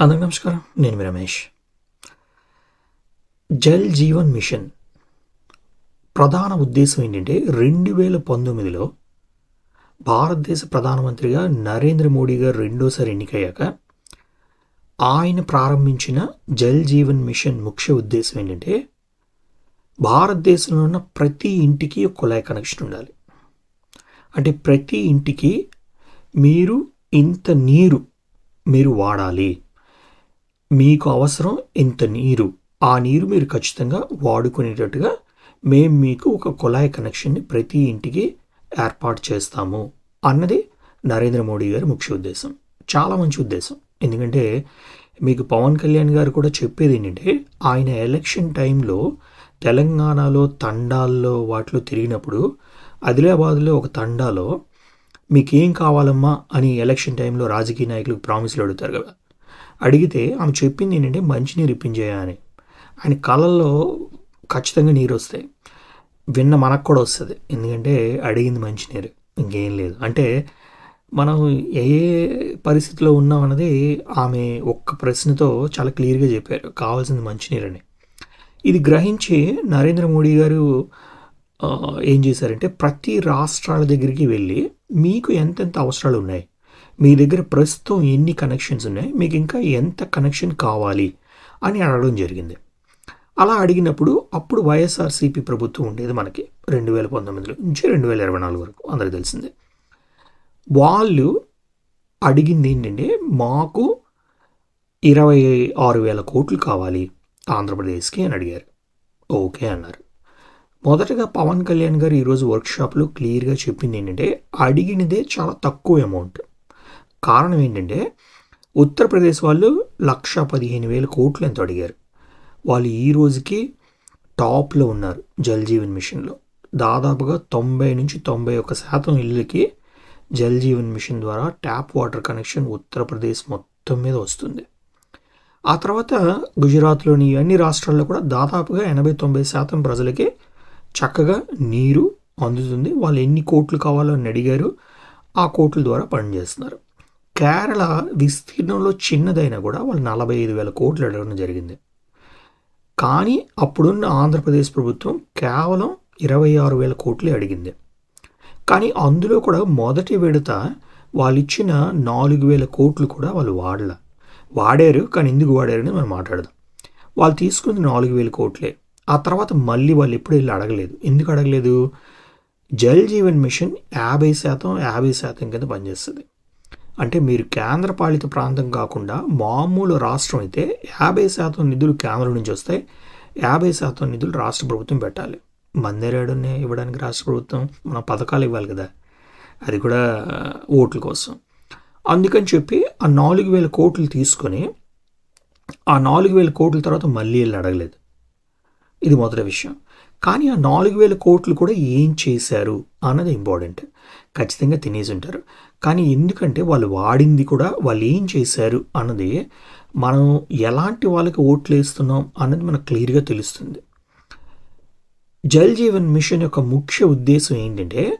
అందరికి నమస్కారం. నేను మీ రమేష్. జల్ జీవన్ మిషన్ ప్రధాన ఉద్దేశం ఏంటంటే రెండు వేల పంతొమ్మిదిలో భారతదేశ ప్రధానమంత్రిగా నరేంద్ర మోడీ గారు రెండోసారి ఎన్నికయ్యాక ఆయన ప్రారంభించిన జల్ జీవన్ మిషన్ ముఖ్య ఉద్దేశం ఏంటంటే భారతదేశంలో ఉన్న ప్రతి ఇంటికి ఒక కుళాయి కనెక్షన్ ఉండాలి. అంటే ప్రతి ఇంటికి మీరు ఇంత నీరు మీరు వాడాలి. మీకు అవసరం ఇంత నీరు. ఆ నీరు మీరు ఖచ్చితంగా వాడుకునేటట్టుగా మేము మీకు ఒక కుళాయి కనెక్షన్ని ప్రతి ఇంటికి ఏర్పాటు చేస్తాము. అన్నది నరేంద్ర మోడీ గారి ముఖ్య ఉద్దేశం. చాలా మంచి ఉద్దేశం. ఎందుకంటే మీకు పవన్ కళ్యాణ్ గారు కూడా చెప్పేది ఏంటంటే ఆయన ఎలక్షన్ టైంలో తెలంగాణలో తండాల్లో వాటిలో తిరిగినప్పుడు ఆదిలాబాద్లో ఒక తండాలో మీకేం కావాలమ్మా అని ఎలక్షన్ టైంలో రాజకీయ నాయకులకు ప్రామిస్లు అడుగుతారు కదా. అడిగితే ఆమె చెప్పింది ఏంటంటే మంచినీరు ఇప్పించేయా అని. ఆయన కళ్ళల్లో ఖచ్చితంగా నీరు వస్తాయి. విన్న మనకు కూడా వస్తుంది. ఎందుకంటే అడిగింది మంచినీరు. ఇంకేం లేదు. అంటే మనం ఏ పరిస్థితిలో ఉన్నాం అన్నది ఆమె ఒక్క ప్రశ్నతో చాలా క్లియర్గా చెప్పారు. కావాల్సింది మంచినీరు అని ఇది గ్రహించి నరేంద్ర మోడీ గారు ఏం చేశారంటే ప్రతి రాష్ట్రాల దగ్గరికి వెళ్ళి మీకు ఎంతెంత అవసరాలు ఉన్నాయి? మీ దగ్గర ప్రస్తుతం ఎన్ని కనెక్షన్స్ ఉన్నాయి? మీకు ఇంకా ఎంత కనెక్షన్ కావాలి? అని అడగడం జరిగింది. అలా అడిగినప్పుడు అప్పుడు వైఎస్ఆర్సీపీ ప్రభుత్వం ఉండేది మనకి రెండు వేల పంతొమ్మిదిలో నుంచి రెండు వేల ఇరవై నాలుగు వరకు అందరికి తెలిసిందే. వాళ్ళు అడిగింది ఏంటంటే మాకు ఇరవై ఆరు వేల కోట్లు కావాలి ఆంధ్రప్రదేశ్కి అని అడిగారు. ఓకే అన్నారు. మొదటగా పవన్ కళ్యాణ్ గారు ఈరోజు వర్క్షాప్లో క్లియర్గా చెప్పింది ఏంటంటే అడిగినదే చాలా తక్కువ అమౌంట్ కారణం ఏంటంటే ఉత్తరప్రదేశ్ వాళ్ళు లక్ష పదిహేను వేల కోట్లు ఎంతో అడిగారు. వాళ్ళు ఈ రోజుకి టాప్లో ఉన్నారు జల్ జీవన్ మిషన్లో. దాదాపుగా తొంభై నుంచి తొంభై ఒక శాతం ఇళ్ళకి జల్ జీవన్ మిషన్ ద్వారా ట్యాప్ వాటర్ కనెక్షన్ ఉత్తరప్రదేశ్ మొత్తం మీద వస్తుంది. ఆ తర్వాత గుజరాత్లోని అన్ని రాష్ట్రాల్లో కూడా దాదాపుగా ఎనభై తొంభై శాతం ప్రజలకి చక్కగా నీరు అందుతుంది. వాళ్ళు ఎన్ని కోట్లు కావాలో అని అడిగారు. ఆ కోట్ల ద్వారా పనిచేస్తున్నారు. కేరళ విస్తీర్ణంలో చిన్నదైనా కూడా వాళ్ళు నలభై ఐదు వేల కోట్లు అడగడం జరిగింది. కానీ అప్పుడున్న ఆంధ్రప్రదేశ్ ప్రభుత్వం కేవలం ఇరవై ఆరు వేల కోట్లు అడిగింది. కానీ అందులో కూడా మొదటి విడత వాళ్ళు ఇచ్చిన నాలుగు వేల కోట్లు కూడా వాళ్ళు వాడల. వాడారు కానీ ఎందుకు వాడారని మనం మాట్లాడదాం. వాళ్ళు తీసుకుంది నాలుగు వేల కోట్లే. ఆ తర్వాత మళ్ళీ వాళ్ళు ఎప్పుడు వెళ్ళి అడగలేదు. ఎందుకు అడగలేదు? జల్ జీవన్ మిషన్ యాభై శాతం యాభై శాతం కింద పనిచేస్తుంది. అంటే మీరు కేంద్ర పాలిత ప్రాంతం కాకుండా మామూలు రాష్ట్రం అయితే యాభై శాతం నిధులు కేంద్రం నుంచి వస్తాయి. యాభై శాతం నిధులు రాష్ట్ర ప్రభుత్వం పెట్టాలి. మందేరాడునే ఇవ్వడానికి రాష్ట్ర ప్రభుత్వం మన పథకాలు ఇవ్వాలి కదా. అది కూడా ఓట్ల కోసం. అందుకని చెప్పి ఆ నాలుగు వేల కోట్లు తీసుకొని ఆ నాలుగు వేల కోట్ల తర్వాత మళ్ళీ వెళ్ళి అడగలేదు. ఇది మొదటి విషయం. కానీ ఆ నాలుగు వేల కోట్లు కూడా ఏం చేశారు అన్నది ఇంపార్టెంట్. ఖచ్చితంగా తినేసి ఉంటారు. కానీ ఎందుకంటే వాళ్ళు వాడింది కూడా వాళ్ళు ఏం చేశారు అన్నది మనం ఎలాంటి వాళ్ళకి ఓట్లు వేస్తున్నాం అన్నది మనకు క్లియర్గా తెలుస్తుంది. జల్ జీవన్ మిషన్ యొక్క ముఖ్య ఉద్దేశం ఏంటంటే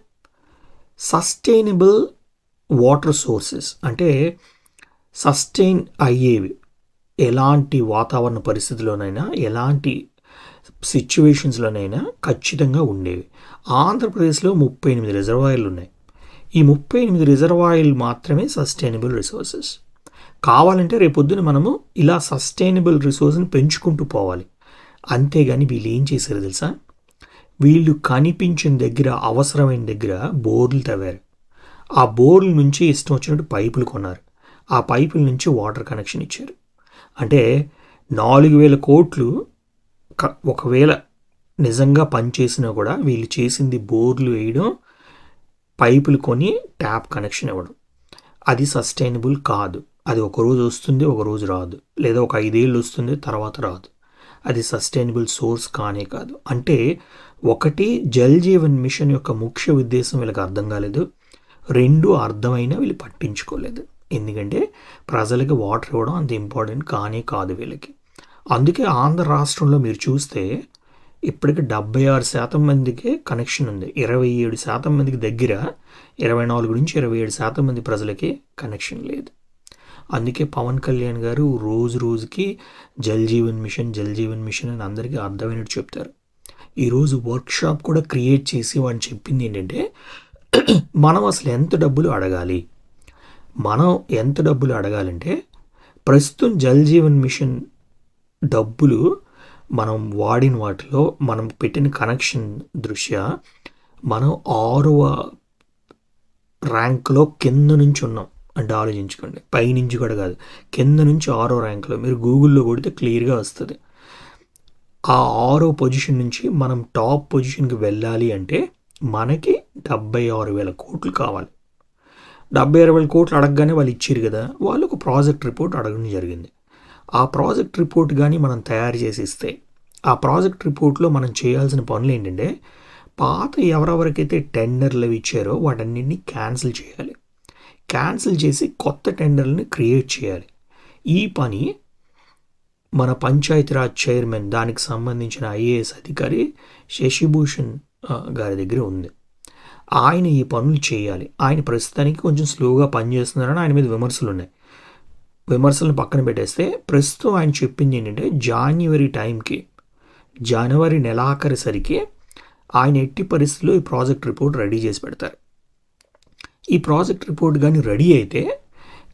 సస్టైనబుల్ వాటర్ సోర్సెస్ అంటే సస్టైన్ అయ్యేవి. ఎలాంటి వాతావరణ పరిస్థితుల్లోనైనా ఎలాంటి సిచ్యువేషన్స్లోనైనా ఖచ్చితంగా ఉండేవి. ఆంధ్రప్రదేశ్లో ముప్పై ఎనిమిది రిజర్వాయర్లు ఉన్నాయి ఈ ముప్పై ఎనిమిది రిజర్వాయర్లు మాత్రమే సస్టైనబుల్ రిసోర్సెస్. కావాలంటే రేపొద్దున మనము ఇలా సస్టైనబుల్ రిసోర్స్ని పెంచుకుంటూ పోవాలి. అంతేగాని వీళ్ళు ఏం చేశారు తెలుసా? వీళ్ళు కనిపించిన దగ్గర అవసరమైన దగ్గర బోర్లు తవ్వారు. ఆ బోర్ల నుంచి ఇష్టం వచ్చినట్టు పైపులు కొన్నారు. ఆ పైపుల నుంచి వాటర్ కనెక్షన్ ఇచ్చారు. అంటే నాలుగు వేల కోట్లు ఒకవేళ నిజంగా పనిచేసినా కూడా వీళ్ళు చేసింది బోర్లు వేయడం పైపులు కొని ట్యాప్ కనెక్షన్ ఇవ్వడం. అది సస్టైనబుల్ కాదు. అది ఒక రోజు వస్తుంది ఒక రోజు రాదు. లేదా ఒక ఐదేళ్ళు వస్తుంది తర్వాత రాదు. అది సస్టైనబుల్ సోర్స్ కానే కాదు. అంటే ఒకటి జల్ జీవన్ మిషన్ యొక్క ముఖ్య ఉద్దేశం వీళ్ళకి అర్థం కాలేదు. రెండు అర్థమైనా వీళ్ళు పట్టించుకోలేదు. ఎందుకంటే ప్రజలకి వాటర్ ఇవ్వడం అంత ఇంపార్టెంట్ కానే కాదు వీళ్ళకి. అందుకే ఆంధ్ర రాష్ట్రంలో మీరు చూస్తే ఇప్పటికి డెబ్బై ఆరు శాతం మందికి కనెక్షన్ ఉంది. ఇరవై ఏడు శాతం మందికి దగ్గర ఇరవై నాలుగు నుంచి ఇరవై ఏడు శాతం మంది ప్రజలకి కనెక్షన్ లేదు. అందుకే పవన్ కళ్యాణ్ గారు రోజు రోజుకి జల్ జీవన్ మిషన్ జల్ జీవన్ మిషన్ అని అందరికీ అర్థమైనట్టు చెప్తారు. ఈరోజు వర్క్షాప్ కూడా క్రియేట్ చేసి వాడిని చెప్పింది ఏంటంటే మనం అసలు ఎంత డబ్బులు అడగాలి? మనం ఎంత డబ్బులు అడగాలంటే ప్రస్తుతం జల్ జీవన్ మిషన్ డబ్బులు మనం వాడిన వాటిలో మనం పెట్టిన కనెక్షన్ దృష్ట్యా మనం ఆరవ ర్యాంక్లో కింద నుంచి ఉన్నాం అంటే ఆలోచించుకోండి. పైనుంచి కూడా కాదు. కింద నుంచి ఆరో ర్యాంక్లో మీరు గూగుల్లో కొడితే క్లియర్గా వస్తుంది. ఆ ఆరో పొజిషన్ నుంచి మనం టాప్ పొజిషన్కి వెళ్ళాలి అంటే మనకి డెబ్బై ఆరు వేల కోట్లు కావాలి. డెబ్బై ఆరు వేల కోట్లు అడగగానే వాళ్ళు ఇచ్చారు కదా. వాళ్ళు ఒక ప్రాజెక్ట్ రిపోర్ట్ అడగడం జరిగింది. ఆ ప్రాజెక్ట్ రిపోర్ట్ కానీ మనం తయారు చేసి ఇస్తే ఆ ప్రాజెక్ట్ రిపోర్ట్లో మనం చేయాల్సిన పనులు ఏంటంటే పాత ఎవరెవరికైతే టెండర్లు అవి ఇచ్చారో వాటన్నింటినీ క్యాన్సిల్ చేయాలి. క్యాన్సిల్ చేసి కొత్త టెండర్లని క్రియేట్ చేయాలి. ఈ పని మన పంచాయతీరాజ్ చైర్మన్ దానికి సంబంధించిన ఐఏఎస్ అధికారి శశిభూషణ్ గారి దగ్గర ఉంది. ఆయన ఈ పనులు చేయాలి. ఆయన ప్రస్తుతానికి కొంచెం స్లోగా పనిచేస్తున్నారని ఆయన మీద విమర్శలు ఉన్నాయి విమర్శలను పక్కన పెట్టేస్తే ప్రస్తుతం ఆయన చెప్పింది ఏంటంటే జాన్యువరి టైంకి జనవరి నెలాఖరిసరికి ఆయన ఎట్టి పరిస్థితుల్లో ఈ ప్రాజెక్ట్ రిపోర్ట్ రెడీ చేసి పెడతారు. ఈ ప్రాజెక్ట్ రిపోర్ట్ కానీ రెడీ అయితే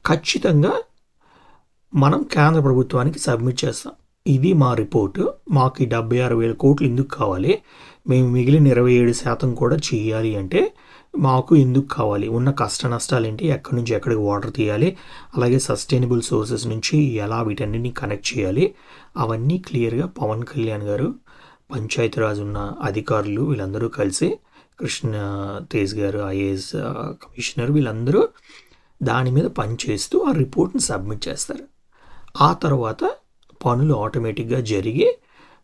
ఖచ్చితంగా మనం కేంద్ర ప్రభుత్వానికి సబ్మిట్ చేస్తాం. ఇది మా రిపోర్టు. మాకు ఈ డెబ్బై ఆరు వేల కోట్లు ఎందుకు కావాలి? మేము మిగిలిన ఇరవై ఏడు శాతం కూడా చేయాలి అంటే మాకు ఎందుకు కావాలి? ఉన్న కష్ట నష్టాలు ఏంటి? ఎక్కడి నుంచి ఎక్కడికి వాటర్ తీయాలి? అలాగే సస్టైనబుల్ సోర్సెస్ నుంచి ఎలా వీటన్నిటిని కనెక్ట్ చేయాలి? అవన్నీ క్లియర్గా పవన్ కళ్యాణ్ గారు పంచాయతీరాజ్ ఉన్న అధికారులు వీళ్ళందరూ కలిసి కృష్ణ తేజ్ గారు ఐఏఎస్ కమిషనర్ వీళ్ళందరూ దాని మీద పనిచేస్తూ ఆ రిపోర్ట్ని సబ్మిట్ చేస్తారు. ఆ తర్వాత పనులు ఆటోమేటిక్గా జరిగి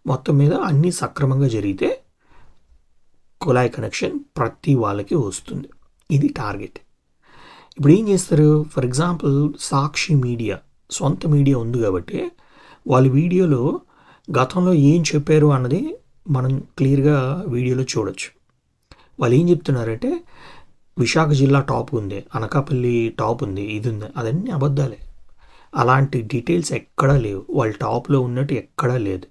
మొత్తం మీద అన్నీ సక్రమంగా జరిగితే కుళాయి కనెక్షన్ ప్రతి వాళ్ళకి వస్తుంది. ఇది టార్గెట్. ఇప్పుడు ఏం చేస్తారు? For example Sakshi media. సొంత మీడియా ఉంది కాబట్టి వాళ్ళ వీడియోలో గతంలో ఏం చెప్పారు అన్నది మనం క్లియర్గా వీడియోలో చూడొచ్చు. వాళ్ళు ఏం చెప్తున్నారంటే విశాఖ జిల్లా టాప్ ఉంది అనకాపల్లి టాప్ ఉంది ఇది ఉంది అదన్నీ అబద్ధాలే. అలాంటి డీటెయిల్స్ ఎక్కడా లేవు. వాళ్ళ టాప్లో ఉన్నట్టు ఎక్కడా లేదు.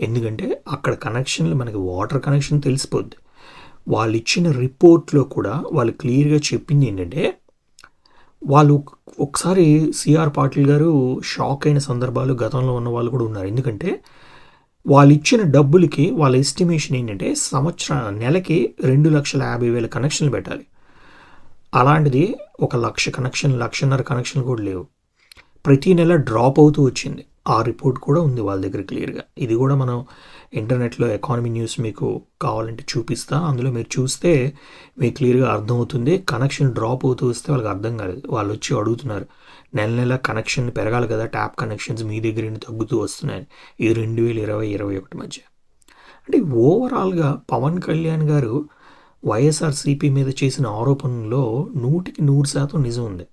ఎందుకంటే అక్కడ కనెక్షన్లు మనకి వాటర్ కనెక్షన్ తెలిసిపోద్ది. వాళ్ళు ఇచ్చిన రిపోర్ట్లో కూడా వాళ్ళు క్లియర్గా చెప్పింది ఏంటంటే వాళ్ళు ఒకసారి సిఆర్ పాటిల్ గారు షాక్ అయిన సందర్భాలు గతంలో ఉన్న వాళ్ళు కూడా ఉన్నారు. ఎందుకంటే వాళ్ళు ఇచ్చిన డబ్బులకి వాళ్ళ ఎస్టిమేషన్ ఏంటంటే సంవత్సరం నెలకి రెండు లక్షల యాభై వేల కనెక్షన్లు పెట్టాలి. అలాంటిది ఒక లక్ష కనెక్షన్ లక్షన్నర కనెక్షన్లు కూడా లేవు. ప్రతి నెల డ్రాప్ అవుతూ వచ్చింది. ఆ రిపోర్ట్ కూడా ఉంది వాళ్ళ దగ్గర క్లియర్గా. ఇది కూడా మనం ఇంటర్నెట్లో ఎకానమీ న్యూస్ మీకు కావాలంటే చూపిస్తా. అందులో మీరు చూస్తే మీకు క్లియర్గా అర్థమవుతుంది. కనెక్షన్ డ్రాప్ అవుతూ వస్తే వాళ్ళకి అర్థం కాలేదు. వాళ్ళు వచ్చి అడుగుతున్నారు. నెల నెల కనెక్షన్ పెరగాలి కదా ట్యాప్ కనెక్షన్స్ మీ దగ్గర నుండి తగ్గుతూ వస్తున్నాయి ఇది రెండు వేల ఇరవై ఇరవై ఒకటి మధ్య. అంటే ఓవరాల్గా పవన్ కళ్యాణ్ గారు వైఎస్ఆర్సీపీ మీద చేసిన ఆరోపణల్లో నూటికి నూరు శాతం నిజం ఉంది.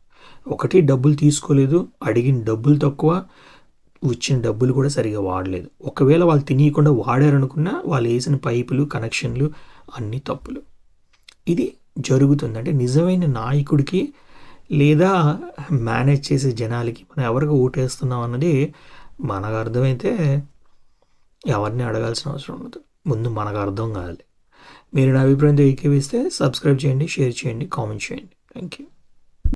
ఒకటి డబ్బులు తీసుకోలేదు. అడిగిన డబ్బులు తక్కువ. వచ్చిన డబ్బులు కూడా సరిగా వాడలేదు. ఒకవేళ వాళ్ళు తినీయకుండా వాడారనుకున్నా వాళ్ళు వేసిన పైపులు కనెక్షన్లు అన్నీ తప్పులు. ఇది జరుగుతుంది. అంటే నిజమైన నాయకుడికి లేదా మేనేజ్ చేసే జనాలకి మనం ఎవరికి ఓటేస్తున్నాం అన్నది మనకు అర్థమైతే ఎవరిని అడగాల్సిన అవసరం ఉండదు. ముందు మనకు అర్థం కావాలి. మీరు నా అభిప్రాయంతో ఏకీవిస్తే సబ్స్క్రైబ్ చేయండి షేర్ చేయండి కామెంట్ చేయండి. Thank you